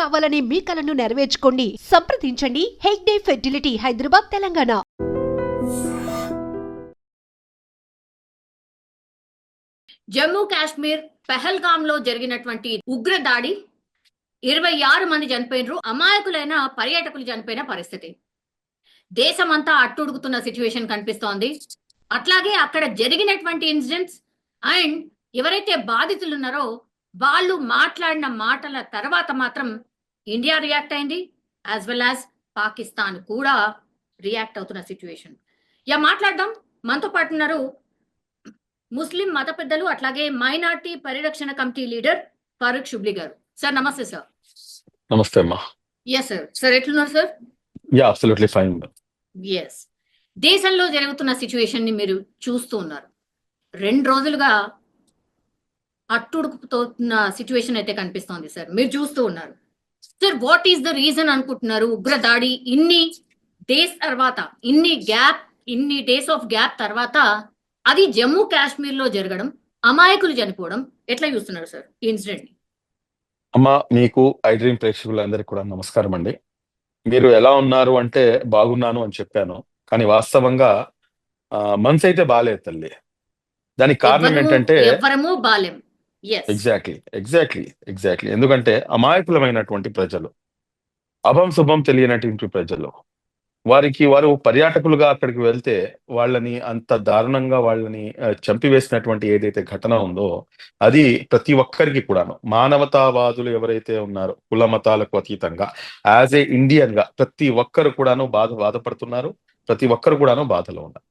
కావాలనే మీ కలను నెరవేర్చుకోండి. సంప్రదించండి. హెగ్డే ఫెర్టిలిటీ హైదరాబాద్ తెలంగాణ. జమ్మూ కాశ్మీర్ పెహల్గామ్లో జరిగినటువంటి ఉగ్ర దాడి ఇరవై ఆరు మంది చనిపోయినరు. అమాయకులైన పర్యాటకులు చనిపోయిన పరిస్థితి. దేశమంతా అట్టుడుగుతున్న సిచ్యువేషన్ కనిపిస్తోంది. అట్లాగే అక్కడ జరిగినటువంటి ఇన్సిడెంట్స్ అండ్ ఎవరైతే బాధితులు ఉన్నారో వాళ్ళు మాట్లాడిన మాటల తర్వాత మాత్రం ఇండియా రియాక్ట్ అయింది యాజ్ వెల్ యాజ్ పాకిస్తాన్ కూడా రియాక్ట్ అవుతున్న సిచ్యువేషన్ యా మాట్లాడదాం మనతో పాటు ఉన్నారు ముస్లిం మత పెద్దలు అట్లాగే మైనార్టీ పరిరక్షణ కమిటీ లీడర్ ఫారూక్ షుబ్లీ గారు. సార్ నమస్తే సార్. నమస్తే అమ్మా. ఎస్ సార్ సార్ ఎట్లున్నారు sir? Yeah absolutely fine yes దేశంలో జరుగుతున్న సిచ్యువేషన్ని మీరు చూస్తూ ఉన్నారు. రెండు రోజులుగా అట్టుడుకుతోన్న సిచ్యువేషన్ అయితే కనిపిస్తోంది సార్. మీరు చూస్తూ ఉన్నారు. Sir what is the reason అనుకుంటున్నారు? ఉగ్ర దాడి ఇన్ని డేస్ తర్వాత ఇన్ని గ్యాప్ ఇన్ని డేస్ ఆఫ్ గ్యాప్ తర్వాత అది జమ్మూ కాశ్మీర్లో జరగడం అమాయకులు చనిపోవడం ఎట్లా చూస్తున్నారు సార్ ఈ ఇన్సిడెంట్ని. అమ్మా మీకు ఐ డ్రీమ్ ప్రేక్షకులందరికీ కూడా నమస్కారం అండి. మీరు ఎలా ఉన్నారు అంటే బాగున్నాను అని చెప్పాను. కానీ వాస్తవంగా మనసు అయితే బాగాలేదు తల్లి. దానికి కారణం ఏంటంటే ఎవ్వరము బాలేం. ఎగ్జాక్ట్లీ ఎగ్జాక్ట్లీ ఎగ్జాక్ట్లీ ఎందుకంటే అమాయకులమైనటువంటి ప్రజలు అభం శుభం తెలియనటువంటి ప్రజలు వారికి వారు పర్యాటకులుగా అక్కడికి వెళ్తే వాళ్ళని అంత దారుణంగా వాళ్ళని చంపివేసినటువంటి ఏదైతే ఘటన ఉందో అది ప్రతి ఒక్కరికి కూడాను మానవతావాదులు ఎవరైతే ఉన్నారో కుల మతాలకు అతీతంగా యాజ్ ఏ ఇండియన్గా ప్రతి ఒక్కరు కూడాను బాధ బాధపడుతున్నారు ప్రతి ఒక్కరు కూడాను బాధలో ఉన్నారు.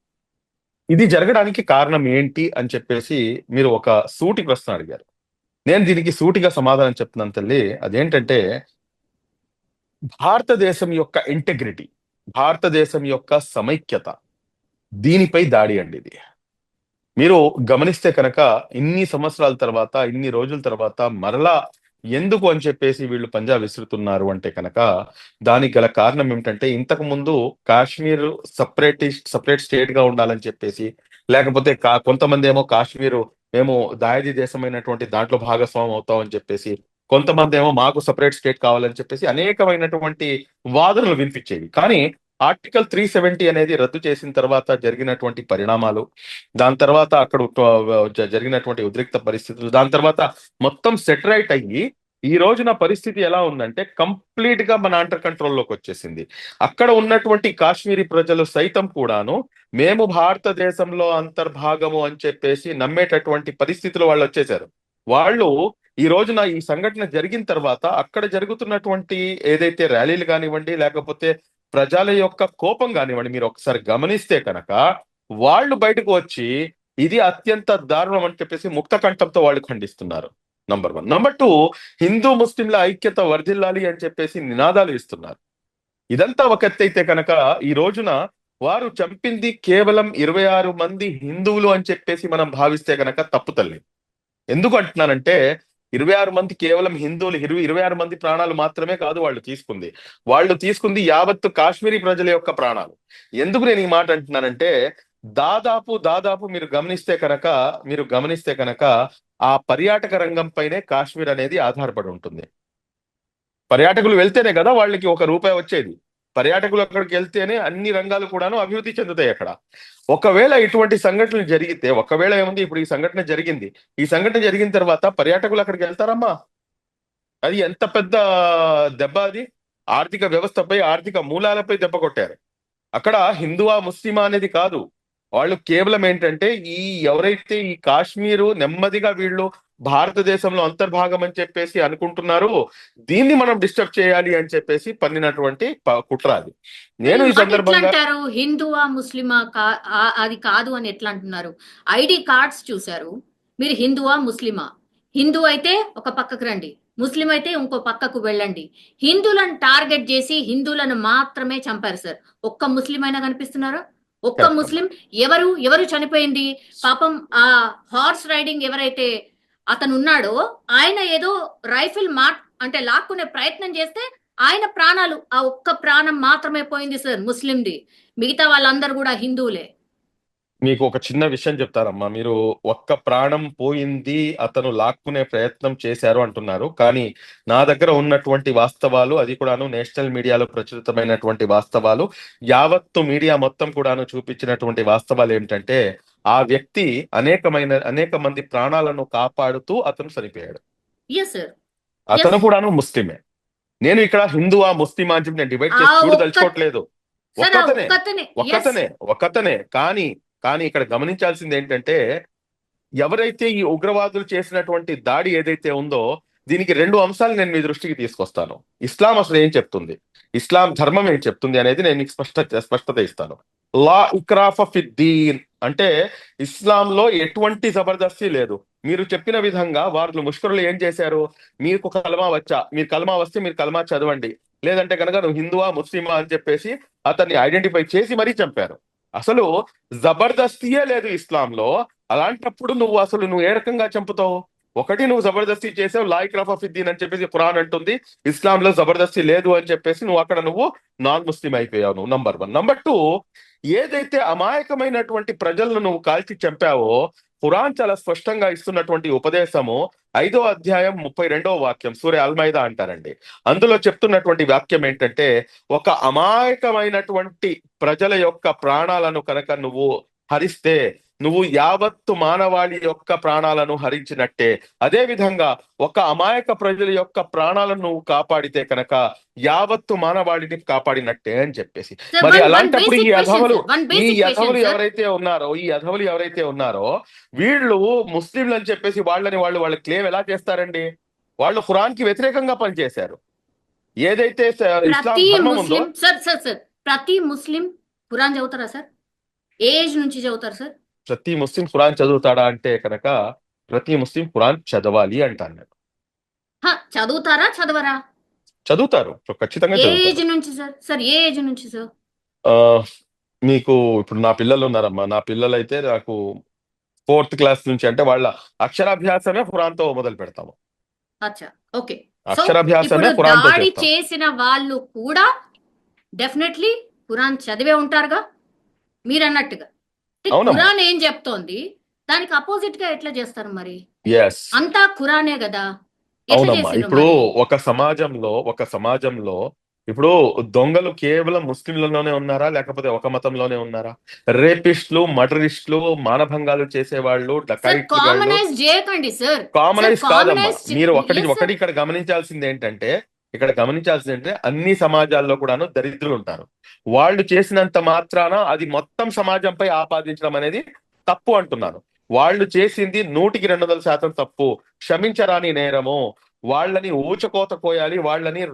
ఇది జరగడానికి కారణం ఏంటి అని చెప్పేసి మీరు ఒక సూటి ప్రశ్న అడిగారు. నేను దీనికి సూటిగా సమాధానం చెప్తున్నాను తల్లి. అదేంటంటే భారతదేశం యొక్క ఇంటెగ్రిటీ భారతదేశం యొక్క సమైక్యత దీనిపై దాడి అండి ఇది. మీరు గమనిస్తే కనుక ఇన్ని సంవత్సరాల తర్వాత ఇన్ని రోజుల తర్వాత మరలా ఎందుకు అని చెప్పేసి వీళ్ళు పంజా విసురుతున్నారు అంటే కనుక దానికి గల కారణం ఏమిటంటే ఇంతకు ముందు కాశ్మీర్ సపరేట్ సపరేట్ స్టేట్గా ఉండాలని చెప్పేసి లేకపోతే కా- కొంతమంది ఏమో కాశ్మీర్ మేము దాయది దేశమైనటువంటి దాంట్లో భాగస్వామ్యం అవుతాం అని చెప్పేసి కొంతమంది ఏమో మాకు సపరేట్ స్టేట్ కావాలని చెప్పేసి అనేకమైనటువంటి వాదనలు వినిపించేవి. కానీ ఆర్టికల్ త్రీ సెవెంటీ అనేది రద్దు చేసిన తర్వాత జరిగినటువంటి పరిణామాలు దాని తర్వాత అక్కడ జరిగినటువంటి ఉద్రిక్త పరిస్థితులు దాని తర్వాత మొత్తం సెటరైట్ అయ్యి ఈ రోజున పరిస్థితి ఎలా ఉందంటే కంప్లీట్గా మన అండర్ కంట్రోల్లోకి వచ్చేసింది. అక్కడ ఉన్నటువంటి కాశ్మీరీ ప్రజలు సైతం కూడాను మేము భారతదేశంలో అంతర్భాగము అని చెప్పేసి నమ్మేటటువంటి పరిస్థితులు వాళ్ళు వచ్చేసారు. వాళ్ళు ఈ రోజున ఈ సంఘటన జరిగిన తర్వాత అక్కడ జరుగుతున్నటువంటి ఏదైతే ర్యాలీలు కానివ్వండి లేకపోతే ప్రజల యొక్క కోపం కానివ్వండి మీరు ఒకసారి గమనిస్తే కనుక వాళ్ళు బయటకు వచ్చి ఇది అత్యంత దారుణం అని చెప్పేసి ముక్త కంఠంతో వాళ్ళు ఖండిస్తున్నారు. Number one number two Hindu ముస్లింల ఐక్యత వర్ధిల్లాలి అని చెప్పేసి నినాదాలు ఇస్తున్నారు. ఇదంతా ఒక ఎత్తు అయితే కనుక ఈ రోజున వారు చంపింది కేవలం ఇరవై ఆరు మంది హిందువులు అని చెప్పేసి మనం భావిస్తే కనుక తప్పు తల్లి. ఎందుకు అంటున్నానంటే ఇరవై ఆరు మంది కేవలం హిందువులు ఇరవై ఇరవై ఆరు మంది ప్రాణాలు మాత్రమే కాదు వాళ్ళు తీసుకుంది. వాళ్ళు తీసుకుంది యావత్తు కాశ్మీరీ ప్రజల యొక్క ప్రాణాలు. ఎందుకు నేను ఈ మాట అంటున్నానంటే దాదాపు దాదాపు మీరు గమనిస్తే కనుక మీరు గమనిస్తే కనుక ఆ పర్యాటక రంగం పైనే కాశ్మీర్ అనేది ఆధారపడి ఉంటుంది. పర్యాటకులు వెళ్తేనే కదా వాళ్ళకి ఒక రూపాయి వచ్చేది. పర్యాటకులు అక్కడికి వెళ్తేనే అన్ని రంగాలు కూడాను అభివృద్ధి చెందుతాయి అక్కడ. ఒకవేళ ఇటువంటి సంఘటనలు జరిగితే ఒకవేళ ఏముంది ఇప్పుడు ఈ సంఘటన జరిగింది. ఈ సంఘటన జరిగిన తర్వాత పర్యాటకులు అక్కడికి వెళ్తారమ్మా? అది ఎంత పెద్ద దెబ్బ అది? ఆర్థిక వ్యవస్థపై ఆర్థిక మూలాలపై దెబ్బ కొట్టారు. అక్కడ హిందువా ముస్లిమా అనేది కాదు. వాళ్ళు కేవలం ఏంటంటే ఈ ఎవరైతే ఈ కాశ్మీరు నెమ్మదిగా వీళ్ళు భారతదేశంలో అంతర్భాగం అని చెప్పేసి అనుకుంటున్నారో. దీన్ని మనం డిస్టర్బ్ చేయాలి అని చెప్పేసి పన్నినటువంటి కుట్ర అది. నేను ఈ సందర్భంగా అంటారు హిందువా ముస్లిమా అది కాదు అని ఎట్లా అంటున్నారు? ఐడి కార్డ్స్ చూశారు. మీరు హిందువా ముస్లిమా? హిందూ అయితే ఒక పక్కకు రండి. ముస్లిం అయితే ఇంకో పక్కకు వెళ్ళండి. హిందువులను టార్గెట్ చేసి హిందువులను మాత్రమే చంపారు సార్. ఒక్క ముస్లిం అయినా కనిపిస్తున్నారా? ఒక్క. ముస్లిం ఎవరు ఎవరు చనిపోయింది? పాపం ఆ హార్స్ రైడింగ్ ఎవరైతే అతను ఉన్నాడో ఆయన ఏదో రైఫిల్ మా అంటే లాక్కునే ప్రయత్నం చేస్తే ఆయన ప్రాణాలు ఆ ఒక్క ప్రాణం మాత్రమే పోయింది సార్ ముస్లింది. మిగతా వాళ్ళందరూ కూడా హిందువులే. మీకు ఒక చిన్న విషయం చెప్తారమ్మా. మీరు ఒక్క ప్రాణం పోయింది అతను లాక్కునే ప్రయత్నం చేశారు అంటున్నారు. కానీ నా దగ్గర ఉన్నటువంటి వాస్తవాలు అది కూడాను నేషనల్ మీడియాలో ప్రచురితమైనటువంటి వాస్తవాలు యావత్తు మీడియా మొత్తం కూడాను చూపించినటువంటి వాస్తవాలు ఏమిటంటే ఆ వ్యక్తి అనేకమైన అనేక మంది ప్రాణాలను కాపాడుతూ అతను చనిపోయాడు. అతను. కూడాను ముస్లిమే. నేను ఇక్కడ హిందువా ముస్లిమా అని చెప్పి నేను డిబేట్ చేసి ఆ చూడదలుచుకోవట్లేదు ఆ ఒక్కతనే. ఒక్కతనే ఒక్కతనే. కానీ కానీ ఇక్కడ గమనించాల్సింది ఏంటంటే ఎవరైతే ఈ ఉగ్రవాదులు చేసినటువంటి దాడి ఏదైతే ఉందో దీనికి రెండు అంశాలు నేను మీ దృష్టికి తీసుకొస్తాను. ఇస్లాం అసలు ఏం చెప్తుంది? ఇస్లాం ధర్మం ఏం చెప్తుంది అనేది నేను మీకు స్పష్ట స్పష్టత ఇస్తాను. లా ఇక్రాఫ ఫిద్దీన్. అంటే ఇస్లాంలో ఎటువంటి జబర్దస్తి లేదు. మీరు చెప్పిన విధంగా వాళ్ళు ముష్కరులు ఏం చేశారు? మీకు కలమా వచ్చా? మీరు కలమా వస్తే మీరు కలమా చదవండి. లేదంటే కనుక నువ్వు హిందువా ముస్లిమా అని చెప్పేసి అతన్ని ఐడెంటిఫై చేసి మరీ చంపారు. అసలు జబర్దస్తియే లేదు ఇస్లాంలో. అలాంటప్పుడు నువ్వు అసలు నువ్వు ఏ రకంగా చంపుతావు? ఒకటి నువ్వు జబర్దస్తి చేసావు లాయిక్ రఫ్ ఆఫ్ ఇద్దీన్ అని చెప్పేసి ఖురాన్ అంటుంది. ఇస్లాంలో జబర్దస్తి లేదు అని చెప్పేసి నువ్వు అక్కడ నువ్వు నాన్ ముస్లిం అయిపోయావు నువ్వు నంబర్ వన్ నంబర్ టూ ఏదైతే అమాయకమైనటువంటి ప్రజలను నువ్వు కాల్చి చంపావో ఖురాన్ చాలా స్పష్టంగా ఇస్తున్నటువంటి ఉపదేశము ఐదో అధ్యాయం ముప్పై రెండవ వాక్యం సూర్య అల్మైదా అంటారండి. అందులో చెప్తున్నటువంటి వాక్యం ఏంటంటే ఒక అమాయకమైనటువంటి ప్రజల యొక్క ప్రాణాలను కనుక నువ్వు హరిస్తే నువ్వు యావత్తు మానవాళి యొక్క ప్రాణాలను హరించినట్టే. అదే విధంగా ఒక అమాయక ప్రజల యొక్క ప్రాణాలను నువ్వు కాపాడితే కనుక యావత్తు మానవాళిని కాపాడినట్టే అని చెప్పేసి. మరి అలాంటప్పుడు ఈ. One ఈ sir. ఎవరైతే ఉన్నారో ఈ అధవలు ఎవరైతే ఉన్నారో వీళ్ళు ముస్లింలు అని చెప్పేసి వాళ్ళని వాళ్ళు వాళ్ళ క్లెయిమ్ ఎలా చేస్తారండి? వాళ్ళు ఖురాన్కి వ్యతిరేకంగా పనిచేశారు. ఏదైతే ఇస్లాం ప్రతి ధర్మం ఉందో ప్రతి ముస్లిం ఖురాన్ చదువుతారా సార్ ఏ ఏజ్ నుంచి చదువుతారు సార్ ప్రతి ముస్లిం ఖురాన్ చదువుతాడా అంటే కనుక ప్రతి ముస్లిం ఖురాన్ చదవాలి అంటాను. నేను చదువుతారా చదవరా? చదువుతారు. ఖచ్చితంగా ఏజ్ నుంచి సార్? సార్ ఏ ఏజ్ నుంచి సార్? మీకు ఇప్పుడు నా పిల్లలు ఉన్నారమ్మా. నా పిల్లలు అయితే నాకు ఫోర్త్ క్లాస్ నుంచి అంటే వాళ్ళ అక్షరాభ్యాసమే ఖురాన్తో మొదలు పెడతాము. అచ్చా. ఓకే. అక్షరాభ్యాసమే దాడి చేస్తాం. చేసిన వాళ్ళు కూడా డెఫినెట్లీ ఖురాన్ చదివే ఉంటారుగా? మీరు అన్నట్టుగా. ఖురాన్ ఏం చెప్తోంది? దానికి అపోజిట్గా ఎట్లా చేస్తారు మరి? అంతా ఖురానే కదా? అవునమ్మా. ఇప్పుడు? ఒక సమాజంలో ఒక సమాజంలో ఇప్పుడు దొంగలు కేవలం ముస్లింలలోనే ఉన్నారా? లేకపోతే ఒక మతంలోనే ఉన్నారా? రేపిస్టులు మర్డరిస్టులు మానభంగాలు చేసేవాళ్ళు కామనైజ్ కాదమ్మా. మీరు ఒకటి. ఒకటి ఇక్కడ గమనించాల్సింది ఏంటంటే ఇక్కడ గమనించాల్సింది ఏంటంటే అన్ని సమాజాల్లో కూడాను దరిద్రులు ఉంటారు వాళ్ళు చేసినంత మాత్రాన అది మొత్తం సమాజంపై ఆపాదించడం అనేది తప్పు అంటున్నాను. వాళ్ళు చేసింది నూటికి రెండు వందల శాతం తప్పు. క్షమించరాని నేరము. వాళ్ళని ఊచకోత కోయాలి వాళ్ళని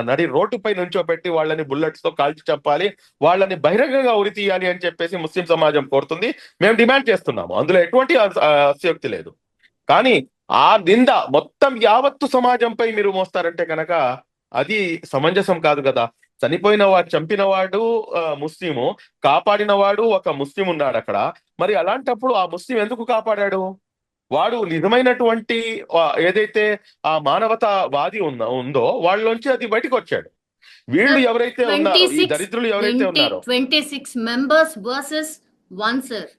నడి రోడ్డుపై నుంచోబెట్టి వాళ్ళని బుల్లెట్స్తో కాల్చి చంపాలి వాళ్ళని బహిరంగంగా ఉరి తీయాలి అని చెప్పేసి ముస్లిం సమాజం కోరుతుంది. మేము డిమాండ్ చేస్తున్నాము. అందులో ఎటువంటి అస- అస్యోక్తి లేదు. కానీ ఆ నింద మొత్తం యావత్తు సమాజంపై మీరు మోస్తారంటే కనుక అది సమంజసం కాదు కదా. చనిపోయిన వాడు చంపిన వాడు ఆ, ముస్లిము కాపాడిన వాడు ఒక ముస్లిం ఉన్నాడు అక్కడ. మరి అలాంటప్పుడు ఆ ముస్లిం ఎందుకు కాపాడాడు? వాడు నిజమైనటువంటి ఏదైతే ఆ మానవతావాది ఉన్న ఉందో వాళ్ళలోంచి అది బయటకు వచ్చాడు వీళ్ళు ఎవరైతే ఉన్నారో ఈ 26 దరిద్రులు ఎవరైతే ఉన్నారో twenty six members versus one sir.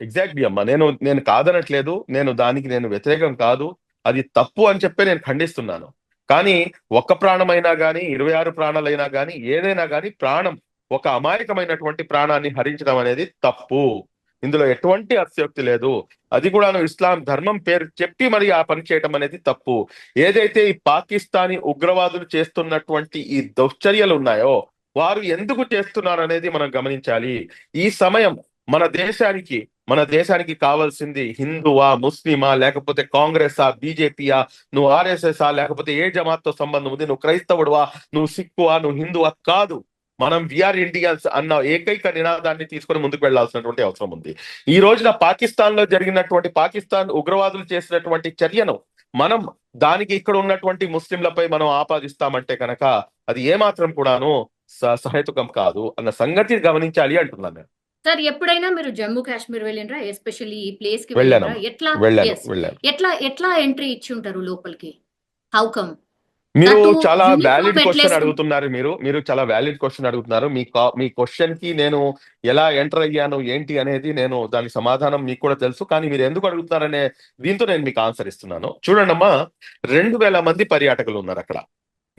Exactly అమ్మా. నేను నేను కాదనట్లేదు. నేను దానికి నేను వ్యతిరేకం కాదు. అది తప్పు అని చెప్పి నేను ఖండిస్తున్నాను. కానీ ఒక్క ప్రాణమైనా కానీ ఇరవై ఆరు ప్రాణాలైనా కానీ ఏదైనా కానీ ప్రాణం ఒక అమాయకమైనటువంటి ప్రాణాన్ని హరించడం అనేది తప్పు. ఇందులో ఎటువంటి అత్యోక్తి లేదు. అది కూడా ఇస్లాం ధర్మం పేరు చెప్పి మరి ఆ పని చేయటం అనేది తప్పు. ఏదైతే ఈ పాకిస్తానీ ఉగ్రవాదులు చేస్తున్నటువంటి ఈ దుశ్చర్యలు ఉన్నాయో వారు ఎందుకు చేస్తున్నారు అనేది మనం గమనించాలి. ఈ సమయం మన దేశానికి మన దేశానికి కావాల్సింది హిందువా ముస్లిమా లేకపోతే కాంగ్రెసా బీజేపీయా? నువ్వు ఆర్ఎస్ఎస్ లేకపోతే ఏ జమాత్తో సంబంధం ఉంది? నువ్వు క్రైస్తవుడువా? నువ్వు సిక్కువా? నువ్వు హిందువా? కాదు. మనం విఆర్ ఇండియన్స్ అన్న ఏకైక నినాదాన్ని తీసుకొని ముందుకు వెళ్ళాల్సినటువంటి అవసరం ఉంది. ఈ రోజున పాకిస్తాన్లో జరిగినటువంటి పాకిస్తాన్ ఉగ్రవాదులు చేసినటువంటి చర్యను మనం దానికి ఇక్కడ ఉన్నటువంటి ముస్లింలపై మనం ఆపాదిస్తామంటే కనుక అది ఏమాత్రం కూడాను సహేతుకం కాదు అన్న సంగతి గమనించాలి అంటున్నాను నేను. సార్ ఎప్పుడైనా మీరు జమ్మూ కాశ్మీర్ వెళ్ళినరా ఎస్పెషల్లీ ఈ ప్లేస్కి వెళ్ళాను. వెళ్ళినరా ఎట్లా? వెళ్ళాను. Yes. వెళ్ళాను. ఎట్లా ఎట్లా ఎంట్రీ ఇచ్చి ఉంటారు లోపలికి? హౌ కమ్ మీరు చాలా uniform వ్యాలిడ్ క్వశ్చన్ అడుగుతున్నారు మీరు. మీరు చాలా వ్యాలిడ్ క్వశ్చన్ అడుగుతున్నారు. మీ కా- మీ క్వశ్చన్కి నేను ఎలా ఎంటర్ అయ్యాను ఏంటి అనేది నేను దాని సమాధానం మీకు కూడా తెలుసు. కానీ మీరు ఎందుకు అడుగుతున్నారనే దీంతో నేను మీకు ఆన్సర్ ఇస్తున్నాను. చూడండి అమ్మా రెండు వేల మంది పర్యాటకులు ఉన్నారు అక్కడ.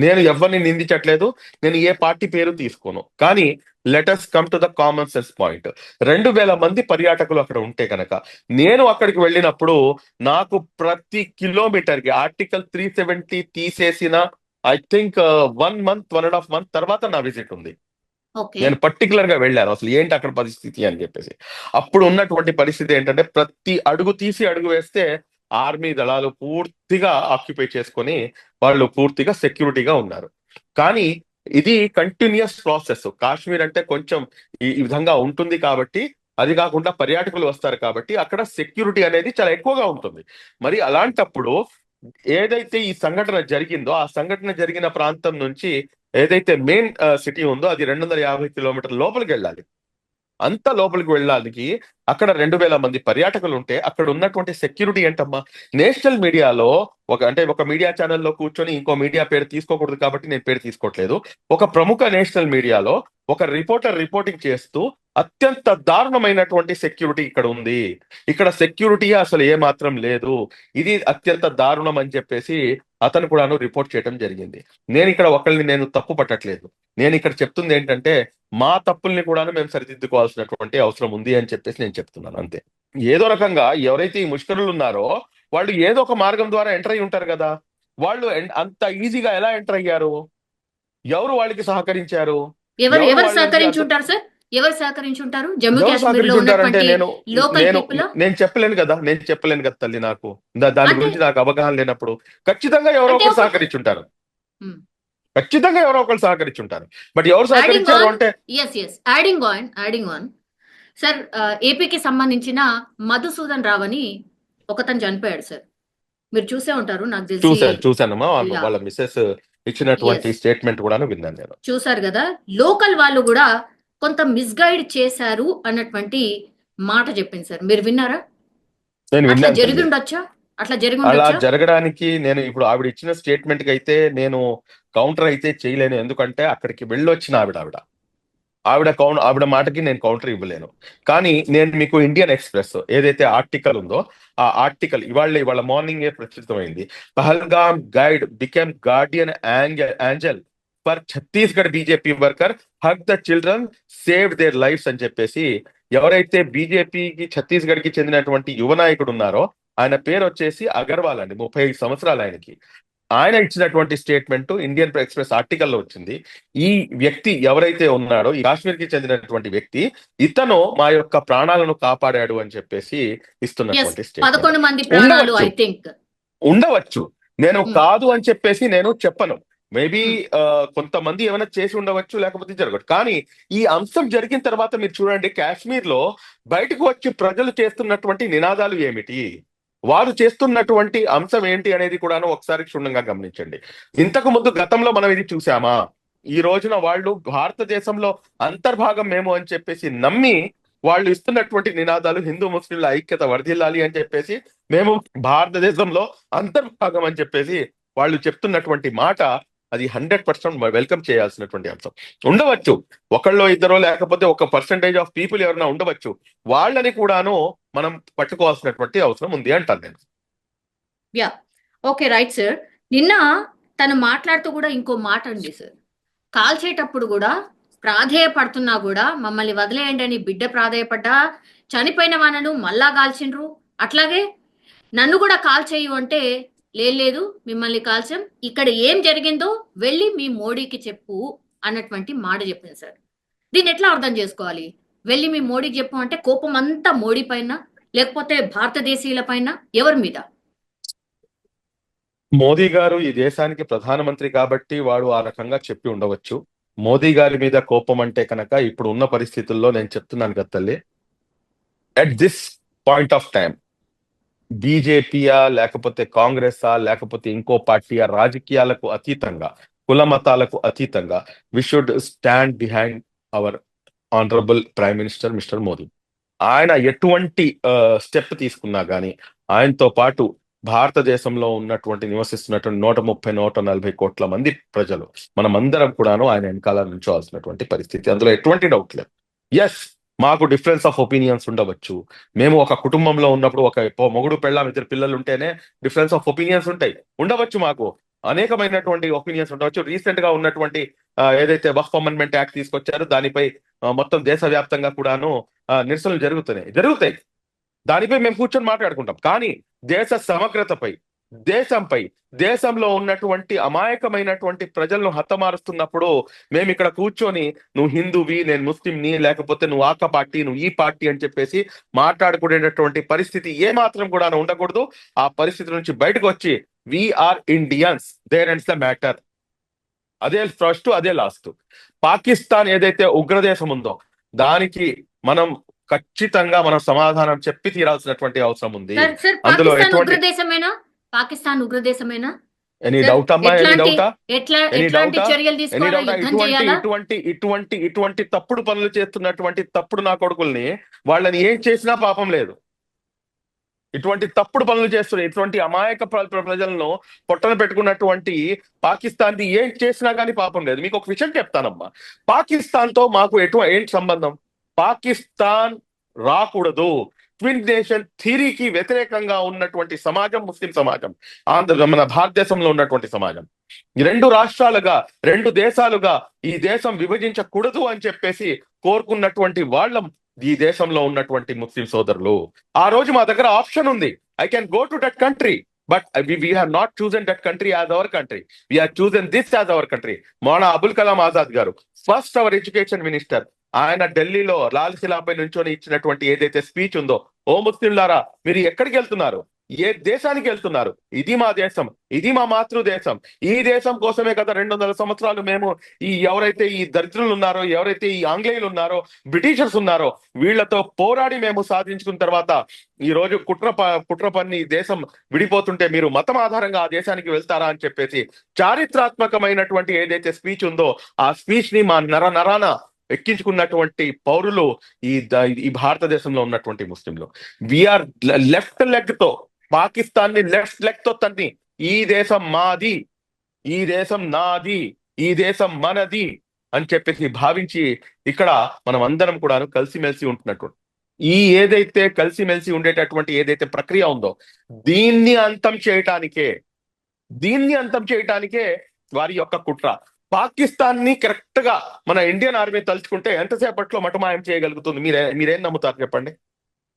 నేను ఎవరిని నిందించట్లేదు నేను ఏ పార్టీ పేరు తీసుకోను. కానీ letters come to the common sense point రెండు వేల మంది పర్యాటకులు అక్కడ ఉంటే కనుక నేను అక్కడికి వెళ్ళినప్పుడు నాకు ప్రతి కిలోమీటర్కి ఆర్టికల్ త్రీ సెవెంటీ తీసేసిన I think one month one and half month తర్వాత నా విజిట్ ఉంది. నేను పర్టికులర్గా వెళ్ళాను. అసలు ఏంటి అక్కడ పరిస్థితి అని చెప్పేసి. అప్పుడు ఉన్నటువంటి పరిస్థితి ఏంటంటే ప్రతి అడుగు తీసి అడుగు వేస్తే ఆర్మీ దళాలు పూర్తిగా ఆక్యుపై చేసుకొని వాళ్ళు పూర్తిగా సెక్యూరిటీగా ఉన్నారు. కానీ ఇది కంటిన్యూస్ ప్రాసెస్. కాశ్మీర్ అంటే కొంచెం ఈ విధంగా ఉంటుంది కాబట్టి అది కాకుండా పర్యాటకులు వస్తారు కాబట్టి అక్కడ సెక్యూరిటీ అనేది చాలా ఎక్కువగా ఉంటుంది. మరి అలాంటప్పుడు ఏదైతే ఈ సంఘటన జరిగిందో ఆ సంఘటన జరిగిన ప్రాంతం నుంచి ఏదైతే మెయిన్ సిటీ ఉందో అది రెండు వందల యాభై కిలోమీటర్ లోపలికి వెళ్ళాలి. అంత లోపలికి వెళ్ళడానికి అక్కడ రెండు వేల మంది పర్యాటకులు ఉంటే అక్కడ ఉన్నటువంటి సెక్యూరిటీ ఏంటమ్మా? నేషనల్ మీడియాలో ఒక అంటే ఒక మీడియా ఛానల్లో కూర్చొని ఇంకో మీడియా పేరు తీసుకోకూడదు కాబట్టి నేను పేరు తీసుకోవట్లేదు ఒక ప్రముఖ నేషనల్ మీడియాలో ఒక రిపోర్టర్ రిపోర్టింగ్ చేస్తూ అత్యంత దారుణమైనటువంటి సెక్యూరిటీ ఇక్కడ ఉంది. ఇక్కడ సెక్యూరిటీ అసలు ఏ మాత్రం లేదు. ఇది అత్యంత దారుణం అని చెప్పేసి అతను కూడాను రిపోర్ట్ చేయడం జరిగింది. నేను ఇక్కడ ఒకరిని నేను తప్పు పట్టట్లేదు. నేను ఇక్కడ చెప్తుంది ఏంటంటే మా తప్పుల్ని కూడాను మేము సరిదిద్దుకోవాల్సినటువంటి అవసరం ఉంది అని చెప్పేసి నేను చెప్తున్నాను అంతే. ఏదో రకంగా ఎవరైతే ఈ ముష్కరులు ఉన్నారో వాళ్ళు ఏదో ఒక మార్గం ద్వారా ఎంటర్ అయి ఉంటారు కదా. వాళ్ళు అంత ఈజీగా ఎలా ఎంటర్ అయ్యారు? ఎవరు వాళ్ళకి సహకరించారు? ఎవరు ఎవరు ఎవరు వాళ్ళని సహకరించుంటారు సార్? ఎవరు సహకరించుంటారు జమ్మూ ఎవరు కాశ్మీర్లో సహకరించుంటారంటే ఉన్నటువంటి నేను చెప్పలేను కదా నేను చెప్పలేను కదా తల్లి నాకు. దాని గురించి నాకు అవగాహన లేనప్పుడు. ఖచ్చితంగా ఎవరో ఒకరు ఒక- సహకరించుంటారు. ఖచ్చితంగా ఎవరో ఒకరు సహకరించుంటారు బట్ ఎవరు సహకరించారు అంటే yes yes adding on adding on sir ఏపీకి సంబంధించిన మధుసూదన్ రావ్ అని ఒకతను చనిపోయాడు సార్. మీరు చూసే ఉంటారు నాకు తెలిసి. చూశాను చూశానమ్మా. వాళ్ళ- మిస్సెస్ ఇచ్చినటువంటి. స్టేట్మెంట్ కూడా విన్నాను నేను. చూసారు కదా. లోకల్ వాళ్ళు కూడా కొంత మిస్గైడ్ చేశారు అన్నటువంటి మాట చెప్పింది సార్. మీరు విన్నారా? నేను జరిగి. ఉండొచ్చా? అట్లా జరిగి అలా జరగడానికి నేను ఇప్పుడు ఆవిడ ఇచ్చిన స్టేట్మెంట్కి అయితే నేను కౌంటర్ అయితే చేయలేను. ఎందుకంటే అక్కడికి వెళ్ళొచ్చిన ఆవిడ ఆవిడ. ఆవిడ కౌన్ ఆవిడ మాటకి నేను కౌంటర్ ఇవ్వలేను. కానీ నేను మీకు ఇండియన్ ఎక్స్ప్రెస్ ఏదైతే ఆర్టికల్ ఉందో ఆ ఆర్టికల్ ఇవాళ ఇవాళ మార్నింగ్ ఏ ప్రచురితమైంది. Pahalgam guide became guardian angel for Chhattisgarh BJP worker hug the children save their lives అని చెప్పేసి ఎవరైతే బీజేపీకి ఛత్తీస్గఢ్కి చెందినటువంటి యువ నాయకుడు ఉన్నారో ఆయన పేరు వచ్చేసి అగర్వాల్ అండి. ముప్పై ఐదు సంవత్సరాలు ఆయనకి. ఆయన ఇచ్చినటువంటి స్టేట్మెంట్ ఇండియన్ ఎక్స్ప్రెస్ ఆర్టికల్లో వచ్చింది. ఈ వ్యక్తి ఎవరైతే ఉన్నాడో ఈ కాశ్మీర్కి చెందినటువంటి వ్యక్తి ఇతను మా యొక్క ప్రాణాలను కాపాడాడు అని చెప్పేసి ఇస్తున్నటువంటి ఉండవచ్చు. నేను Hmm. కాదు అని చెప్పేసి నేను చెప్పను. మేబీ కొంతమంది ఏమైనా చేసి ఉండవచ్చు లేకపోతే జరగచ్చు కానీ ఈ అంశం జరిగిన తర్వాత మీరు చూడండి కాశ్మీర్లో బయటకు వచ్చి ప్రజలు చేస్తున్నటువంటి నినాదాలు ఏమిటి? వారు చేస్తున్నటువంటి అంశం ఏంటి అనేది కూడాను ఒకసారి క్షుణ్ణంగా గమనించండి. ఇంతకు ముందు గతంలో మనం ఇది చూసామా ఈ రోజున వాళ్ళు భారతదేశంలో అంతర్భాగం మేము అని చెప్పేసి నమ్మి వాళ్ళు ఇస్తున్నటువంటి నినాదాలు హిందూ ముస్లింల ఐక్యత వర్ధిల్లాలి అని చెప్పేసి మేము భారతదేశంలో అంతర్భాగం అని చెప్పేసి వాళ్ళు చెప్తున్నటువంటి మాట అది హండ్రెడ్ పర్సెంట్ వెల్కమ్ చేయాల్సినటువంటి అంశం. ఉండవచ్చు. ఒకళ్ళో ఇద్దరో లేకపోతే ఒక పర్సంటేజ్ ఆఫ్ పీపుల్ ఎవరైనా ఉండవచ్చు. వాళ్ళని కూడాను మనం పట్టుకోవాల్సినటువంటి అవసరం ఉంది అంటాను నేను. యా. Okay right sir. నిన్న తను మాట్లాడుతూ కూడా ఇంకో మాట అండి సార్. కాల్చేటప్పుడు కూడా ప్రాధేయపడుతున్నా కూడా మమ్మల్ని వదిలేయండి అని బిడ్డ ప్రాధేయపడ్డా చనిపోయిన వాళ్ళను మళ్ళా కాల్చిండ్రు. అట్లాగే నన్ను కూడా కాల్ చేయు అంటే లేదు మిమ్మల్ని కాల్చాం. ఇక్కడ ఏం జరిగిందో వెళ్ళి మీ మోడీకి చెప్పు అన్నటువంటి మాట చెప్పింది సార్. దీన్ని ఎట్లా అర్థం చేసుకోవాలి? వెళ్ళి మీ మోడీకి చెప్పు అంటే కోపం అంతా మోడీ పైన లేకపోతే భారతదేశీయుల పైన ఎవరి మీద? మోదీ గారు ఈ దేశానికి ప్రధానమంత్రి కాబట్టి వాడు ఆ రకంగా చెప్పి ఉండవచ్చు. మోదీ గారి మీద కోపం అంటే కనుక ఇప్పుడు ఉన్న పరిస్థితుల్లో నేను చెప్తున్నాను కదా తల్లి. At this point of time బీజేపీయా లేకపోతే కాంగ్రెసా లేకపోతే ఇంకో పార్టీయా రాజకీయాలకు అతీతంగా కుల మతాలకు అతీతంగా we should stand behind our honourable prime minister mister Modi ఆయన ఎటువంటి స్టెప్ తీసుకున్నా కానీ ఆయనతో పాటు భారతదేశంలో ఉన్నటువంటి నివసిస్తున్నటువంటి నూట ముప్పై నూట నలభై కోట్ల మంది ప్రజలు మనమందరం కూడాను ఆయన వెనకాల నుంచోవాల్సినటువంటి పరిస్థితి. అందులో ఎటువంటి డౌట్ లేదు. ఎస్ మాకు డిఫరెన్స్ ఆఫ్ ఒపీనియన్స్ ఉండవచ్చు. మేము ఒక కుటుంబంలో ఉన్నప్పుడు ఒక మొగుడు పెళ్ళాం ఇద్దరు పిల్లలు ఉంటేనే డిఫరెన్స్ ఆఫ్ ఒపీనియన్స్ ఉంటాయి. ఉండవచ్చు మాకు. అనేకమైనటువంటి ఒపీనియన్స్ ఉండవచ్చు. రీసెంట్గా ఉన్నటువంటి ఏదైతే వక్ఫ్ అమెండ్మెంట్ యాక్ట్ తీసుకొచ్చారో దానిపై మొత్తం దేశవ్యాప్తంగా కూడాను నిరసనలు జరుగుతున్నాయి. జరుగుతాయి. దానిపై మేము కూర్చొని మాట్లాడుకుంటాం. కానీ దేశ సమగ్రతపై దేశంపై దేశంలో ఉన్నటువంటి అమాయకమైనటువంటి ప్రజలను హతమారుస్తున్నప్పుడు మేము ఇక్కడ కూర్చొని నువ్వు హిందువి నేను ముస్లింని లేకపోతే నువ్వు ఆక పార్టీ నువ్వు ఈ పార్టీ అని చెప్పేసి మాట్లాడుకునేటటువంటి పరిస్థితి ఏ మాత్రం కూడా ఉండకూడదు. ఆ పరిస్థితి నుంచి బయటకు వచ్చి we're Indians there ends the matter. అదే ఫస్ట్ అదే లాస్ట్. పాకిస్తాన్ ఏదైతే ఉగ్రదేశం ఉందో దానికి మనం ఖచ్చితంగా మనం సమాధానం చెప్పి తీరాల్సినటువంటి అవసరం ఉంది. అందులో ఎటువంటి- పాకిస్తాన్ ఉగ్రదేశమేనా? ఎనీ డౌట్ అమ్మా? ఎనీ డౌటా ఎనీ డౌటా ఇటువంటి ఇటువంటి ఇటువంటి ఇటువంటి తప్పుడు పనులు చేస్తున్నటువంటి తప్పుడు నా కొడుకుల్ని వాళ్ళని ఏం చేసినా పాపం లేదు. ఇటువంటి తప్పుడు పనులు చేస్తున్న ఇటువంటి అమాయక ప్ర- ప్ర- ప్రజలను పొట్టన పెట్టుకున్నటువంటి పాకిస్తాన్ ది ఏం చేసినా కానీ పాపం లేదు. మీకు ఒక విషయం చెప్తానమ్మా. పాకిస్తాన్తో మాకు ఎటు ఏంటి సంబంధం? పాకిస్తాన్ రాకూడదు. ట్విన్ నేషన్ థీరీకి వ్యతిరేకంగా ఉన్నటువంటి సమాజం ముస్లిం సమాజం ఆంధ్ర మన భారతదేశంలో ఉన్నటువంటి సమాజం. ఈ రెండు రాష్ట్రాలుగా రెండు దేశాలుగా ఈ దేశం విభజించకూడదు అని చెప్పేసి కోరుకున్నటువంటి వాళ్ళం ఈ దేశంలో ఉన్నటువంటి ముస్లిం సోదరులు. ఆ రోజు మా దగ్గర ఆప్షన్ ఉంది. I can go to that country but we have not chosen that country as our country we're chosen this as our country మౌనా Abul Kalam Azad గారు ఫస్ట్ అవర్ ఎడ్యుకేషన్ మినిస్టర్ ఆయన ఢిల్లీలో లాల్ ఖిలాపై నుంచొని ఇచ్చినటువంటి ఏదైతే స్పీచ్ ఉందో ఓ ముస్లింలారా మీరు ఎక్కడికి వెళ్తున్నారు? ఏ దేశానికి వెళ్తున్నారు? ఇది మా దేశం ఇది మా మాతృ దేశం ఈ దేశం కోసమే గత రెండు వందల సంవత్సరాలు మేము ఈ ఎవరైతే ఈ దరిద్రులు ఉన్నారో ఎవరైతే ఈ ఆంగ్లేయులు ఉన్నారో బ్రిటిషర్స్ ఉన్నారో వీళ్ళతో పోరాడి మేము సాధించుకున్న తర్వాత ఈ రోజు కుట్ర కుట్ర పన్ని దేశం విడిపోతుంటే మీరు మతం ఆధారంగా ఆ దేశానికి వెళ్తారా అని చెప్పేసి చారిత్రాత్మకమైనటువంటి ఏదైతే స్పీచ్ ఉందో ఆ స్పీచ్ని మా నర నరాన ఎక్కించుకున్నటువంటి పౌరులు ఈ ద- ఈ భారతదేశంలో ఉన్నటువంటి ముస్లింలు. వీఆర్ లెఫ్ట్ లెగ్తో పాకిస్తాన్ని లెఫ్ట్ లెగ్తో తన్ని ఈ దేశం మాది ఈ దేశం నాది ఈ దేశం మనది అని చెప్పేసి భావించి ఇక్కడ మనం అందరం కూడా కలిసిమెలిసి ఉంటున్నట్టు. ఈ ఏదైతే కలిసిమెలిసి ఉండేటటువంటి ఏదైతే ప్రక్రియ ఉందో దీన్ని అంతం చేయటానికే దీన్ని అంతం చేయటానికే వారి యొక్క కుట్ర. పాకిస్తాన్ని కరెక్ట్గా మన ఇండియన్ ఆర్మీ తలుచుకుంటే ఎంతసేపట్లో మటమాయం చేయగలుగుతుంది? మీరే మీరేం నమ్ముతారు చెప్పండి?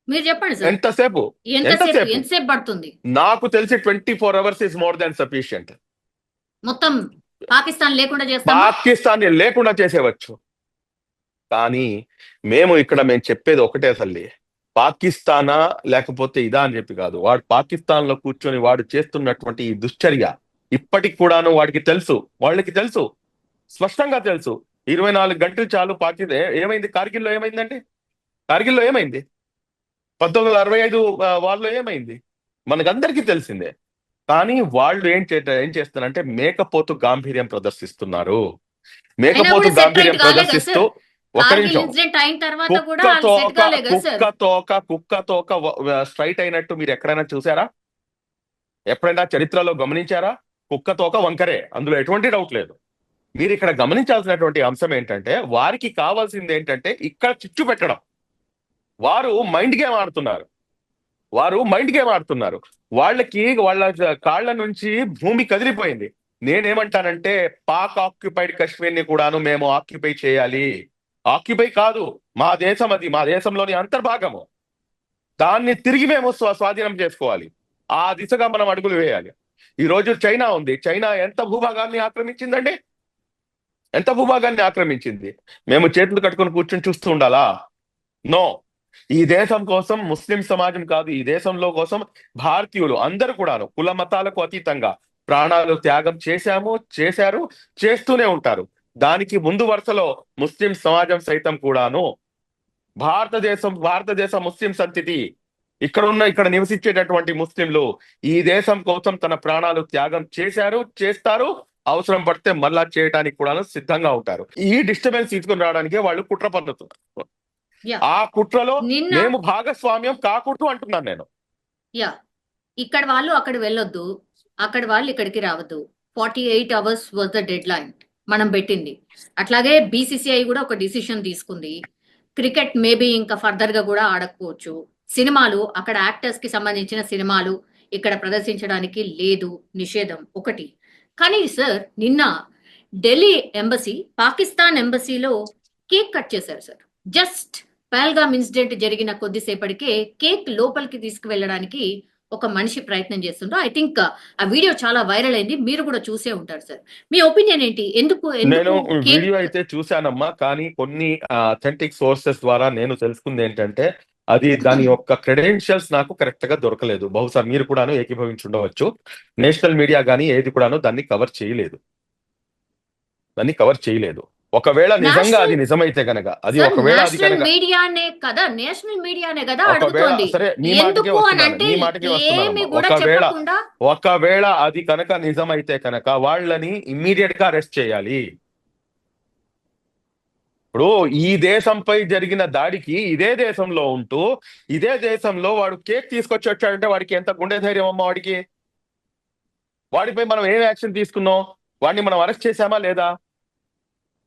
మీరు చెప్పండి సార్. ఎంతసేపు? ఎంతసేపు ఎంతసేపు? పడుతుంది? నాకు తెలిసి twenty four hours is more than sufficient. మొత్తం పాకిస్తాన్ లేకుండా చేస్తాం పాకిస్తాన్ లేకుండా చేసేవచ్చు. కానీ మేము ఇక్కడ మేము చెప్పేది ఒకటే తల్లి. పాకిస్తానా లేకపోతే ఇదా అని చెప్పి కాదు. వాడు పాకిస్తాన్లో కూర్చొని వాడు చేస్తున్నటువంటి ఈ దుశ్చర్య ఇప్పటికి కూడాను వాడికి తెలుసు. వాళ్ళకి తెలుసు. స్పష్టంగా తెలుసు. ఇరవై నాలుగు గంటలు చాలు పాకి ఏ- ఏమైంది? కార్గిల్లో ఏమైందండి? కార్గిల్లో ఏమైంది? పంతొమ్మిది వందల అరవై ఐదు వాళ్ళలో ఏమైంది? మనకందరికీ తెలిసిందే. కానీ వాళ్ళు ఏం చే ఏం చేస్తున్నారంటే మేకపోతు గాంభీర్యం ప్రదర్శిస్తున్నారు. మేకపోతు గాంభీర్యం ప్రదర్శిస్తూ కార్గిల్ నిమిషం. తోక కుక్క తోక కుక్క తోక స్ట్రైట్ అయినట్టు మీరు ఎక్కడైనా చూసారా? ఎప్పుడైనా చరిత్రలో గమనించారా? కుక్క తోక వంకరే. అందులో ఎటువంటి డౌట్ లేదు. మీరు ఇక్కడ గమనించాల్సినటువంటి అంశం ఏంటంటే వారికి కావాల్సింది ఏంటంటే ఇక్కడ చిచ్చు పెట్టడం. వారు మైండ్ గేమ్ ఆడుతున్నారు. వారు మైండ్ గేమ్ ఆడుతున్నారు. వాళ్ళకి వాళ్ళ కాళ్ళ నుంచి భూమి కదిలిపోయింది. నేనేమంటానంటే పాక్ ఆక్యుపైడ్ కశ్మీర్ని కూడాను మేము ఆక్యుపై చేయాలి. ఆక్యుపై కాదు మా దేశం అది మా దేశంలోని అంతర్భాగము. దాన్ని తిరిగి మేము స్వాధీనం చేసుకోవాలి. ఆ దిశగా మనం అడుగులు వేయాలి. ఈ రోజు చైనా ఉంది. చైనా ఎంత భూభాగాన్ని ఆక్రమించిందండి? ఎంత భూభాగాన్ని ఆక్రమించింది? మేము చేతులు కట్టుకొని కూర్చొని చూస్తూ ఉండాలా? నో. ఈ దేశం కోసం ముస్లిం సమాజం కాదు ఈ దేశంలో కోసం భారతీయులు అందరూ కూడాను కుల మతాలకు అతీతంగా ప్రాణాలు త్యాగం చేశాము చేశారు చేస్తూనే ఉంటారు. దానికి ముందు వరుసలో ముస్లిం సమాజం సైతం కూడాను భారతదేశం భారతదేశ ముస్లిం సంతతి. ఇక్కడ ఉన్న ఇక్కడ నివసించేటటువంటి ముస్లింలు ఈ దేశం కోసం తన ప్రాణాలు త్యాగం చేశారు చేస్తారు అవసరం పడితే మళ్ళా చేయడానికి కూడా సిద్ధంగా ఉంటారు. ఈ డిస్టర్బెన్స్ తీసుకుని రావడానికే వాళ్ళు కుట్ర పన్నుతున్నారు. ఆ కుట్రలో మేము భాగస్వామ్యం కాకూడదు అంటున్నాను నేను. యా. ఇక్కడ వాళ్ళు అక్కడ వెళ్ళొద్దు. అక్కడ వాళ్ళు ఇక్కడికి రావద్దు. Forty eight hours was the deadline మనం పెట్టింది. అట్లాగే బీసీసీఐ కూడా ఒక డిసిషన్ తీసుకుంది. క్రికెట్ మేబీ ఇంకా ఫర్దర్గా కూడా ఆడకపోవచ్చు. సినిమాలు అక్కడ యాక్టర్స్కి సంబంధించిన సినిమాలు ఇక్కడ ప్రదర్శించడానికి లేదు. నిషేధం ఒకటి. కానీ సార్ నిన్న ఢిల్లీ ఎంబసీ పాకిస్తాన్ ఎంబసీలో కేక్ కట్ చేశారు సార్. జస్ట్ పహల్గామ్ ఇన్సిడెంట్ జరిగిన కొద్దిసేపటికే కేక్ లోపలికి తీసుకువెళ్ళడానికి ఒక మనిషి ప్రయత్నం చేస్తుండ్రు. ఐ థింక్ ఆ వీడియో చాలా వైరల్ అయింది. మీరు కూడా చూసే ఉంటారు సార్. మీ ఒపీనియన్ ఏంటి? ఎందుకు నేను వీడియో అయితే చూశానమ్మా. కానీ కొన్ని అథెంటిక్ సోర్సెస్ ద్వారా నేను తెలుసుకుంది ఏంటంటే అది దాని యొక్క క్రెడెన్షియల్స్ నాకు కరెక్ట్గా దొరకలేదు. బహుశా మీరు కూడాను ఏకీభవించి ఉండవచ్చు. నేషనల్ మీడియా కానీ ఏది కూడాను దాన్ని కవర్ చేయలేదు. దాన్ని కవర్ చేయలేదు. ఒకవేళ నిజంగా అది నిజమైతే గనక అది ఒకవేళ అది నేషనల్ కనుక మీడియానే కదా నేషనల్ మీడియానే కదా ఒకవేళ అడుగుతోంది. సరే మాటకే వస్తున్నాను మాటకే వస్తున్నాను ఒకవేళ ఒకవేళ అది కనుక నిజమైతే కనుక వాళ్ళని ఇమ్మీడియట్గా అరెస్ట్ చేయాలి. ఇప్పుడు ఈ దేశంపై జరిగిన దాడికి ఇదే దేశంలో ఉంటూ ఇదే దేశంలో వాడు కేక్ తీసుకొచ్చి వచ్చాడంటే వాడికి ఎంత గుండె ధైర్యం అమ్మ వాడికి? వాడిపై మనం ఏం యాక్షన్ తీసుకున్నాం? వాడిని మనం అరెస్ట్ చేశామా లేదా?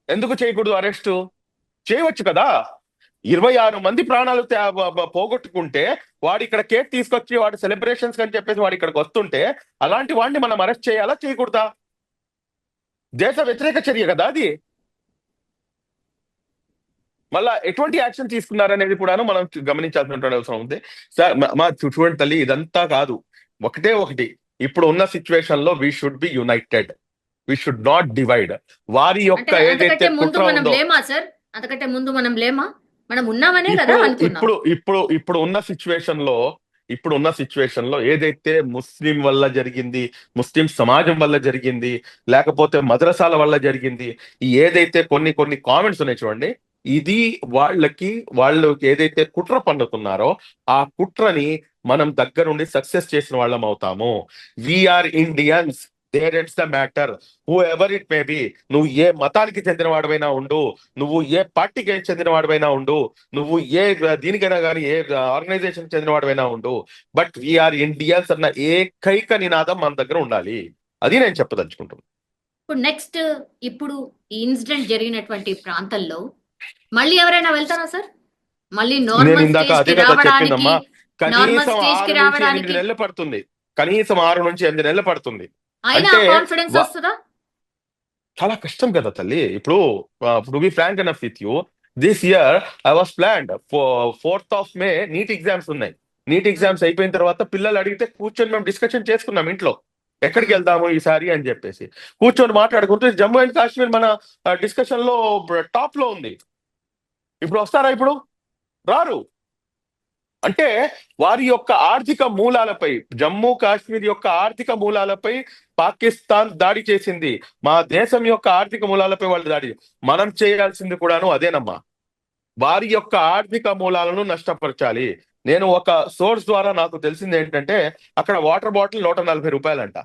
ఎందుకు చేయకూడదు అరెస్టు? చేయవచ్చు కదా. ఇరవై ఆరు మంది ప్రాణాలు పోగొట్టుకుంటే వాడు ఇక్కడ కేక్ తీసుకొచ్చి వాడు సెలబ్రేషన్స్ అని చెప్పేసి వాడు ఇక్కడికి వస్తుంటే అలాంటి వాడిని మనం అరెస్ట్ చేయాలా చేయకూడదా? దేశ వ్యతిరేక చర్య కదా అది. మళ్ళా ఎటువంటి యాక్షన్ తీసుకున్నారనేది కూడాను మనం గమనించాల్సినటువంటి అవసరం ఉంది. సార్ మా- చూడండి తల్లి ఇదంతా కాదు. ఒకటే ఒకటి. ఇప్పుడు ఉన్న సిచ్యువేషన్లో we should be united we should not divide వారి యొక్క ఏదైతే అంతకంటే ముందు కుట్ర మనం ఉందో లేమా సార్? అంతకంటే ముందు మనం లేమా? మనం ఉన్నామనే కదా ఇప్పుడు ఇప్పుడు ఇప్పుడు ఇప్పుడు ఉన్న సిచ్యువేషన్లో ఇప్పుడు ఉన్న సిచ్యువేషన్లో ఏదైతే ముస్లిం వల్ల జరిగింది ముస్లిం సమాజం వల్ల జరిగింది లేకపోతే మద్రసాల వల్ల జరిగింది ఈ ఏదైతే కొన్ని కొన్ని కామెంట్స్ ఉన్నాయి చూడండి. ఇది వాళ్ళకి వాళ్ళు ఏదైతే కుట్ర పన్నుతున్నారో ఆ కుట్రని మనం దగ్గరుండి సక్సెస్ చేసిన వాళ్ళం అవుతాము. We're Indians there it's the matter whoever it may be నువ్వు ఏ మతానికి చెందిన వాడివైనా ఉండు నువ్వు ఏ పార్టీకి చెందిన వాడివైనా ఉండు నువ్వు ఏ దీనికైనా కానీ ఏ ఆర్గనైజేషన్ చెందిన వాడివైనా ఉండు బట్ వీఆర్ ఇండియన్స్ అన్న ఏకైక నినాదం మన దగ్గర ఉండాలి. అది నేను చెప్పదలుచుకుంటున్నాను ఇప్పుడు నెక్స్ట్ ఇప్పుడు ఈ ఇన్సిడెంట్ జరిగినటువంటి ప్రాంతంలో మళ్ళీ ఎవరైనా వెళ్తారా సార్? మళ్ళీ నేను నార్మల్ ఇందాక స్టేజ్ రావడానికి చెప్పిందమ్మా నార్మల్ కనీసం స్టేజ్కి ఆరు నుంచి రావడానికి. ఎనిమిది నెలలు పడుతుంది. కనీసం ఆరు నుంచి ఎనిమిది నెలలు పడుతుంది. అయినా అంటే కాన్ఫిడెన్స్ వా- వస్తుందా? చాలా కష్టం కదా తల్లి. ఇప్పుడు to be frank enough with you this year I was planned fourth of May NEET exams ఉన్నాయి. నీట్ ఎగ్జామ్స్ అయిపోయిన తర్వాత పిల్లలు అడిగితే కూర్చొని మేము డిస్కషన్ చేసుకున్నాం ఇంట్లో. ఎక్కడికి వెళ్దాము ఈసారి అని చెప్పేసి. కూర్చొని మాట్లాడుకుంటే జమ్మూ అండ్ కాశ్మీర్ మన డిస్కషన్లో టాప్లో ఉంది. ఇప్పుడు వస్తారా ఇప్పుడు? రారు. అంటే వారి యొక్క ఆర్థిక మూలాలపై జమ్మూ కాశ్మీర్ యొక్క ఆర్థిక మూలాలపై పాకిస్తాన్ దాడి చేసింది. మా దేశం యొక్క ఆర్థిక మూలాలపై వాళ్ళు దాడి మనం చేయాల్సింది కూడాను అదేనమ్మా. వారి యొక్క ఆర్థిక మూలాలను నష్టపరచాలి. నేను ఒక సోర్స్ ద్వారా నాకు తెలిసింది ఏంటంటే అక్కడ వాటర్ బాటిల్ నూట నలభై రూపాయలంట.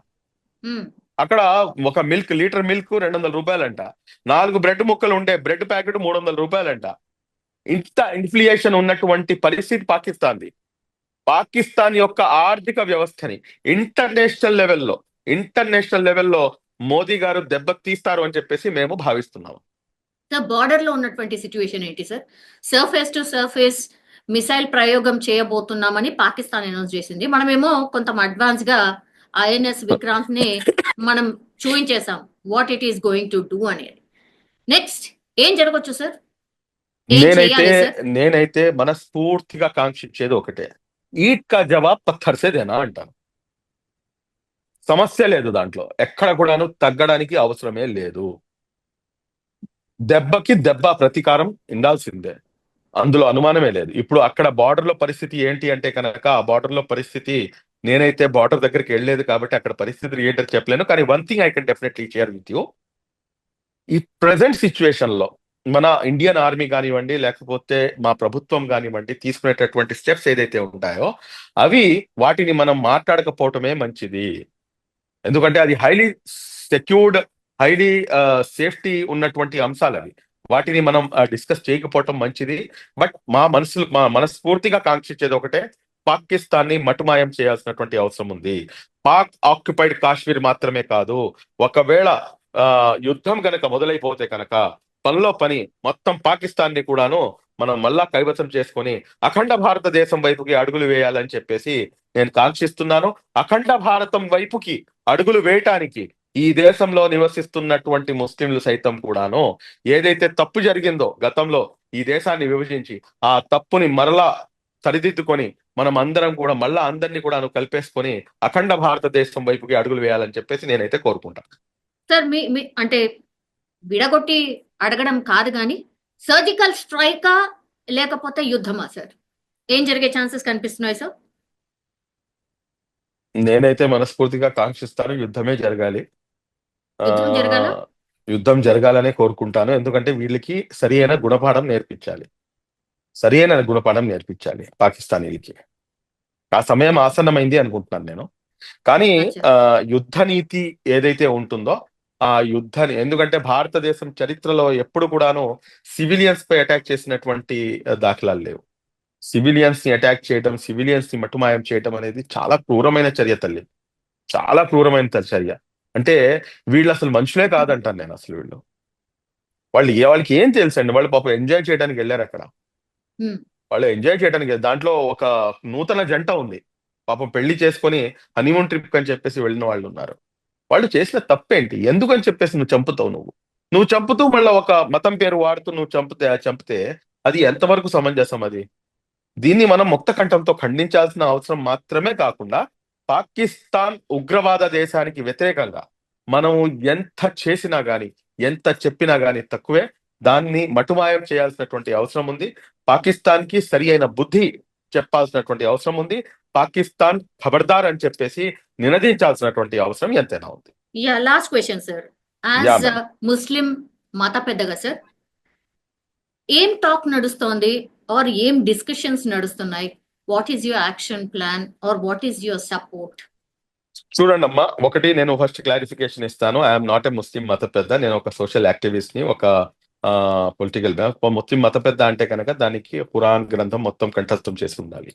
అక్కడ ఒక మిల్క్ లీటర్ మిల్క్ రెండు వందల రూపాయలంట. నాలుగు బ్రెడ్ ముక్కలు ఉండే బ్రెడ్ ప్యాకెట్ మూడు వందల రూపాయలంట. ఇంత ఇన్ఫ్లియేషన్ ఉన్నటువంటి పరిస్థితి పాకిస్తాన్ది. పాకిస్తాన్ యొక్క ఆర్థిక వ్యవస్థని ఇంటర్నేషనల్ లెవెల్లో ఇంటర్నేషనల్ లెవెల్లో మోదీ గారు దెబ్బ తీస్తారు అని చెప్పేసి మేము భావిస్తున్నాము. బార్డర్లో ఉన్నటువంటి సిచ్యువేషన్ ఏంటి sir? Surface to surface missile ప్రయోగం చేయబోతున్నామని పాకిస్తాన్ అనౌన్స్ చేసింది. మనమేమో కొంత అడ్వాన్స్గా ఐఎన్ఎస్ విక్రాంత్ని మనం చూపించేసాం what it is going to do అనేది. నెక్స్ట్ ఏం జరగచ్చు సార్ నేనైతే నేనైతే మనస్ఫూర్తిగా కాంక్షించేది ఒకటే. ఈట్ కా జవాబ్ పత్తర్ సే దేనా అంటాను. సమస్య లేదు దాంట్లో. ఎక్కడ కూడాను తగ్గడానికి అవసరమే లేదు. దెబ్బకి దెబ్బ ప్రతీకారం ఉండాల్సిందే అందులో అనుమానమే లేదు. ఇప్పుడు అక్కడ బార్డర్లో పరిస్థితి ఏంటి అంటే కనుక ఆ బార్డర్లో పరిస్థితి నేనైతే బార్డర్ దగ్గరికి వెళ్ళలేదు కాబట్టి అక్కడ పరిస్థితులు ఏంటో చెప్పలేను. కానీ one thing I can definitely share with you ఈ ప్రజెంట్ సిచ్యువేషన్లో మన ఇండియన్ ఆర్మీ కానివ్వండి లేకపోతే మా ప్రభుత్వం కానివ్వండి తీసుకునేటటువంటి స్టెప్స్ ఏదైతే ఉంటాయో అవి వాటిని మనం మాట్లాడకపోవటమే మంచిది. ఎందుకంటే అది హైలీ సెక్యూర్డ్ హైలీ సేఫ్టీ ఉన్నటువంటి అంశాలు అవి వాటిని మనం డిస్కస్ చేయకపోవటం మంచిది. బట్ మా మనసు మా మనస్ఫూర్తిగా కాంక్షించేది ఒకటే పాకిస్తాన్ని మటుమాయం చేయాల్సినటువంటి అవసరం ఉంది. పాక్ ఆక్యుపైడ్ కాశ్మీర్ మాత్రమే కాదు. ఒకవేళ ఆ యుద్ధం గనక మొదలైపోతే కనుక పనిలో పని మొత్తం పాకిస్తాన్ని కూడాను మనం మళ్ళా కైవసం చేసుకొని అఖండ భారతదేశం వైపుకి అడుగులు వేయాలని చెప్పేసి నేను కాంక్షిస్తున్నాను. అఖండ భారతం వైపుకి అడుగులు వేయటానికి ఈ దేశంలో నివసిస్తున్నటువంటి ముస్లింలు సైతం కూడాను ఏదైతే తప్పు జరిగిందో గతంలో ఈ దేశాన్ని విభజించి ఆ తప్పుని మరలా సరిదిద్దుకొని మనం అందరం కూడా మళ్ళా అందరినీ కూడా కలిపేసుకొని అఖండ భారతదేశం వైపుకి అడుగులు వేయాలని చెప్పేసి నేనైతే కోరుకుంటాను సార్ మీ మీ అంటే విడగొట్టి అడగడం కాదు కానీ సర్జికల్ స్ట్రైకా లేకపోతే యుద్ధమా సార్? ఏం జరిగే ఛాన్సెస్ కనిపిస్తున్నాయి సార్? నేనైతే మనస్ఫూర్తిగా కాంక్షిస్తాను యుద్ధమే జరగాలి. యుద్ధం జరగాలా? యుద్ధం జరగాలనే కోరుకుంటాను. ఎందుకంటే వీళ్ళకి సరి అయిన గుణపాఠం నేర్పించాలి. సరి అయిన గుణపాఠం నేర్పించాలి పాకిస్తానీలకి. ఆ సమయం ఆసన్నమైంది అనుకుంటున్నాను నేను. కానీ యుద్ధ నీతి ఏదైతే ఉంటుందో ఆ యుద్ధాన్ని ఎందుకంటే భారతదేశం చరిత్రలో ఎప్పుడు కూడాను సివిలియన్స్ పై అటాక్ చేసినటువంటి దాఖలాలు లేవు. సివిలియన్స్ని అటాక్ చేయడం సివిలియన్స్ని మటుమాయం చేయడం అనేది చాలా క్రూరమైన చర్య తల్లి. చాలా క్రూరమైన చర్య. అంటే వీళ్ళు అసలు మనుషులే కాదంటాను నేను అసలు వీళ్ళు. వాళ్ళు ఏ వాళ్ళకి ఏం తెలుసండి? వాళ్ళు పాపం ఎంజాయ్ చేయడానికి వెళ్ళారు అక్కడ. వాళ్ళు ఎంజాయ్ చేయడానికి దాంట్లో ఒక నూతన జంట ఉంది. పాపం పెళ్ళి చేసుకొని హనీమూన్ ట్రిప్ అని చెప్పేసి వెళ్ళిన వాళ్ళు ఉన్నారు. వాళ్ళు చేసిన తప్పేంటి? ఎందుకని చెప్పేసి నువ్వు చంపుతావు నువ్వు? నువ్వు చంపుతూ మళ్ళీ ఒక మతం పేరు వాడుతూ నువ్వు చంపితే చంపితే అది ఎంతవరకు సమంజసం అది? దీన్ని మనం ముక్త కంఠంతో ఖండించాల్సిన అవసరం మాత్రమే కాకుండా పాకిస్తాన్ ఉగ్రవాద దేశానికి వ్యతిరేకంగా మనం ఎంత చేసినా గాని ఎంత చెప్పినా గాని తక్కువే. దాన్ని మటుమాయం చేయాల్సినటువంటి అవసరం ఉంది. పాకిస్తాన్కి సరి అయిన బుద్ధి చెప్పాల్సినటువంటి అవసరం ఉంది. పాకిస్తాన్ ఖబర్దార్ అని చెప్పేసి నినదించాల్సినటువంటి అవసరం ఎంతైనా ఉంది. Yeah last question sir as. ముస్లిం మత పెద్దగా సార్ ఏం టాక్ నడుస్తోంది? ఆర్ ఏం డిస్కషన్స్ నడుస్తున్నాయి? What is your action plan or what is your support చూడండి అమ్మా ఒకటి నేను ఫస్ట్ క్లారిఫికేషన్ ఇస్తాను. ఐఎమ్ నాట్ ఏ ముస్లిం మత పెద్ద. నేను ఒక సోషల్ యాక్టివిస్ట్ని ఒక పొలిటికల్ ముస్లిం మత పెద్ద అంటే కనుక దానికి ఖురాన్ గ్రంథం మొత్తం కంఠస్థం చేసి ఉండాలి.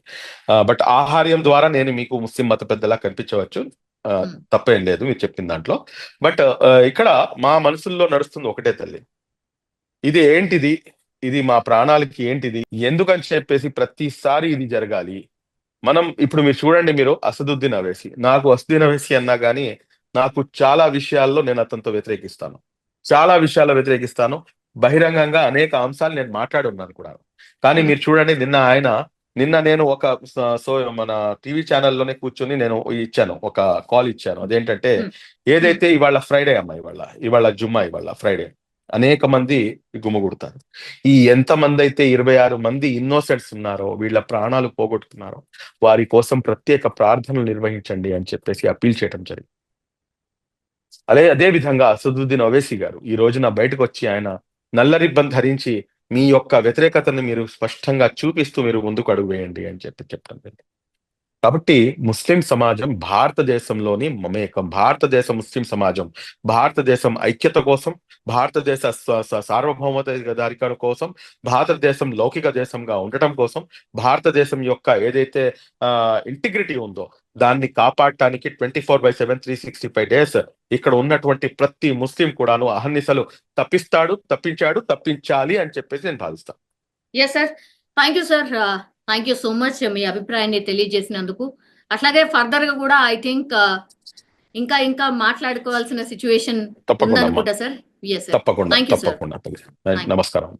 బట్ ఆహార్యం ద్వారా నేను మీకు ముస్లిం మత పెద్దలా కనిపించవచ్చు. Hmm. తప్పేం లేదు మీరు చెప్పిన దాంట్లో. బట్ ఇక్కడ మా మనసుల్లో నడుస్తుంది ఒకటే తల్లి. ఇది ఏంటిది? ఇది మా ప్రాణాలకి ఏంటిది? ఎందుకని చెప్పేసి ప్రతిసారి ఇది జరగాలి. మనం ఇప్పుడు మీరు చూడండి మీరు అసదుద్దీన్ అవేసి. నాకు అసదుద్దీన్ అవేసి అన్నా కానీ నాకు చాలా విషయాల్లో నేను అతనితో వ్యతిరేకిస్తాను. చాలా విషయాల్లో వ్యతిరేకిస్తాను. బహిరంగంగా అనేక అంశాలు నేను మాట్లాడి ఉన్నాను కూడా. కానీ మీరు చూడండి నిన్న ఆయన నిన్న నేను ఒక స- మన టీవీ ఛానల్లోనే కూర్చొని నేను ఇచ్చాను. ఒక కాల్ ఇచ్చాను. అదేంటంటే. ఏదైతే ఇవాళ ఫ్రైడే అమ్మా ఇవాళ ఇవాళ జుమ్మా ఇవాళ ఫ్రైడే. అనేక మంది గుమ్మగుడతారు. ఈ ఎంతమంది అయితే ఇరవై ఆరు మంది ఇన్నోసెంట్స్ ఉన్నారో వీళ్ళ ప్రాణాలు పోగొట్టుకున్నారో వారి కోసం ప్రత్యేక ప్రార్థనలు నిర్వహించండి అని చెప్పేసి అప్పీల్ చేయడం జరిగింది. అదే అదే విధంగా అసదుద్దీన్ ఓవైసీ గారు ఈ రోజున బయటకు వచ్చి ఆయన నల్లరిబ్బన్ ధరించి మీ యొక్క వ్యతిరేకతను మీరు స్పష్టంగా చూపిస్తూ మీరు ముందుకు అడుగు వేయండి అని చెప్పి చెప్పడం జరిగింది. కాబట్టి ముస్లిం సమాజం భారతదేశంలోని మమేకం. భారతదేశ ముస్లిం సమాజం భారతదేశం ఐక్యత కోసం భారతదేశ సార్వభౌమత స- కోసం భారతదేశం లౌకిక దేశంగా ఉండటం కోసం భారతదేశం యొక్క ఏదైతే ఆ ఇంటిగ్రిటీ ఉందో దాన్ని కాపాడటానికి twenty four by seven three sixty five days ఇక్కడ ఉన్నటువంటి ప్రతి ముస్లిం కూడాను అహర్నిశలు తప్పిస్తాడు తప్పించాడు తప్పించాలి అని చెప్పేసి నేను భావిస్తాను yes sir thank you sir thank you so much మీ అభిప్రాయాన్ని తెలియజేసినందుకు. అట్లాగే ఫర్దర్గా కూడా ఐ థింక్ ఇంకా ఇంకా మాట్లాడుకోవాల్సిన సిచ్యువేషన్. ఉందనుకుంటా సార్ తప్పకుండా. నమస్కారం.